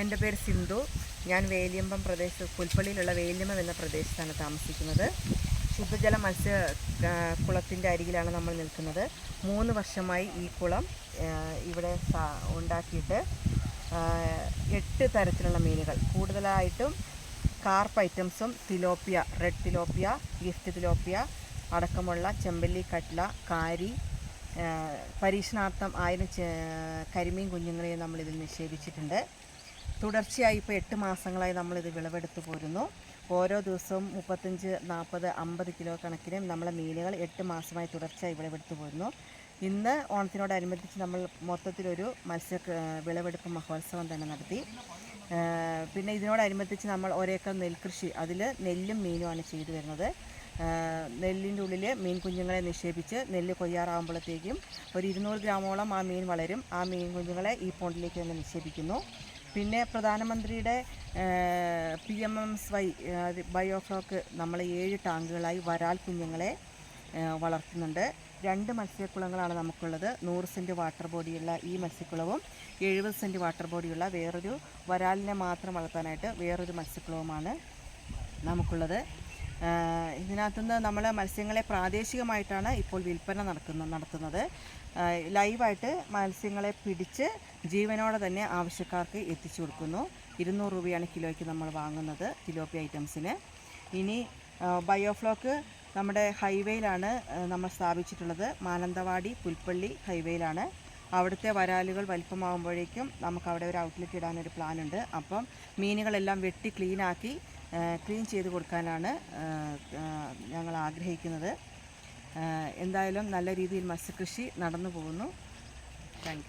എന്റെ പേര് സിന്ധു. ഞാൻ വേലിയമ്പം പ്രദേശത്ത് പുൽപ്പള്ളിയിലുള്ള വേലിയമ്പം എന്ന പ്രദേശത്താണ് താമസിക്കുന്നത്. ശുദ്ധജല മത്സ്യ കുളത്തിന്റെ അരികിലാണ് നമ്മൾ നിൽക്കുന്നത്. മൂന്ന് വർഷമായി ഈ കുളം ഇവിടെ ഉണ്ടാക്കിയിട്ട് എട്ട് തരത്തിലുള്ള മീനുകൾ. കൂടുതലായിട്ടും കാർപ്പ് ഐറ്റംസും tilapia red tilapia gift tilapia അടക്കമുള്ള ചെമ്പല്ലി കട്ട്ല കാരി പരീക്ഷണാർത്ഥം ആയിരം കരിമീൻ കുഞ്ഞുങ്ങളെയും നമ്മൾ ഇതിൽ നിക്ഷേപിച്ചിട്ടുണ്ട്. തുടർച്ചയായി ഇപ്പോൾ എട്ട് മാസങ്ങളായി നമ്മളിത് വിളവെടുത്ത് പോരുന്നു. ഓരോ ദിവസവും മുപ്പത്തഞ്ച് നാൽപ്പത് അമ്പത് കിലോ കണക്കിന് നമ്മളെ മീനുകൾ എട്ട് മാസമായി തുടർച്ചയായി വിളവെടുത്ത് പോരുന്നു. ഇന്ന് ഓണത്തിനോടനുബന്ധിച്ച് നമ്മൾ മൊത്തത്തിലൊരു മത്സ്യ വിളവെടുപ്പ് മഹോത്സവം തന്നെ നടത്തി. പിന്നെ ഇതിനോടനുബന്ധിച്ച് നമ്മൾ ഒരേക്കർ നെൽകൃഷി അതിൽ നെല്ലും മീനുമാണ് ചെയ്തു വരുന്നത്. നെല്ലിന്റെ ഉള്ളിൽ മീൻ കുഞ്ഞുങ്ങളെ നിക്ഷേപിച്ച് നെല്ല് കൊയ്യാറാകുമ്പോഴത്തേക്കും ഒരു ഇരുന്നൂറ് ഗ്രാമോളം ആ മീൻ വളരും. ആ മീൻ കുഞ്ഞുങ്ങളെ ഈ പോണ്ടിലേക്ക് തന്നെ നിക്ഷേപിക്കുന്നു. പിന്നെ പ്രധാനമന്ത്രിയുടെ P M M S Y biofloc നമ്മൾ ഏഴ് ടാങ്കുകളായി വരാൽ കുഞ്ഞുങ്ങളെ വളർത്തുന്നുണ്ട്. രണ്ട് മത്സ്യക്കുളങ്ങളാണ് നമുക്കുള്ളത്. നൂറ് സെന്റ് വാട്ടർ ബോഡിയുള്ള ഈ മത്സ്യക്കുളവും എഴുപത് സെന്റ് വാട്ടർ ബോഡിയുള്ള വേറൊരു വരാലിനെ മാത്രം വളർത്താനായിട്ട് വേറൊരു മത്സ്യക്കുളവുമാണ് നമുക്കുള്ളത്. ഇതിനകത്തുനിന്ന് നമ്മൾ മത്സ്യങ്ങളെ പ്രാദേശികമായിട്ടാണ് ഇപ്പോൾ വിൽപ്പന നടക്കുന്ന നടത്തുന്നത്. ലൈവായിട്ട് മത്സ്യങ്ങളെ പിടിച്ച് ജീവനോടെ തന്നെ ആവശ്യക്കാർക്ക് എത്തിച്ചു കൊടുക്കുന്നു. ഇരുന്നൂറ് രൂപയാണ് കിലോയ്ക്ക് നമ്മൾ വാങ്ങുന്നത് തിലോപ്പി ഐറ്റംസിന്. ഇനി ബയോഫ്ലോക്ക് നമ്മുടെ ഹൈവേയിലാണ് നമ്മൾ സ്ഥാപിച്ചിട്ടുള്ളത്. മാനന്തവാടി പുൽപ്പള്ളി ഹൈവേയിലാണ്. അവിടുത്തെ വരാലുകൾ വലിപ്പമാകുമ്പോഴേക്കും നമുക്ക് അവിടെ ഒരു ഔട്ട്ലെറ്റ് ഇടാനൊരു പ്ലാനുണ്ട്. അപ്പം മീനുകളെല്ലാം വെട്ടി ക്ലീനാക്കി ക്ലീൻ ചെയ്ത് കൊടുക്കാനാണ് ഞങ്ങൾ ആഗ്രഹിക്കുന്നത്. എന്തായാലും നല്ല രീതിയിൽ മത്സ്യകൃഷി നടന്നു പോകുന്നു. താങ്ക്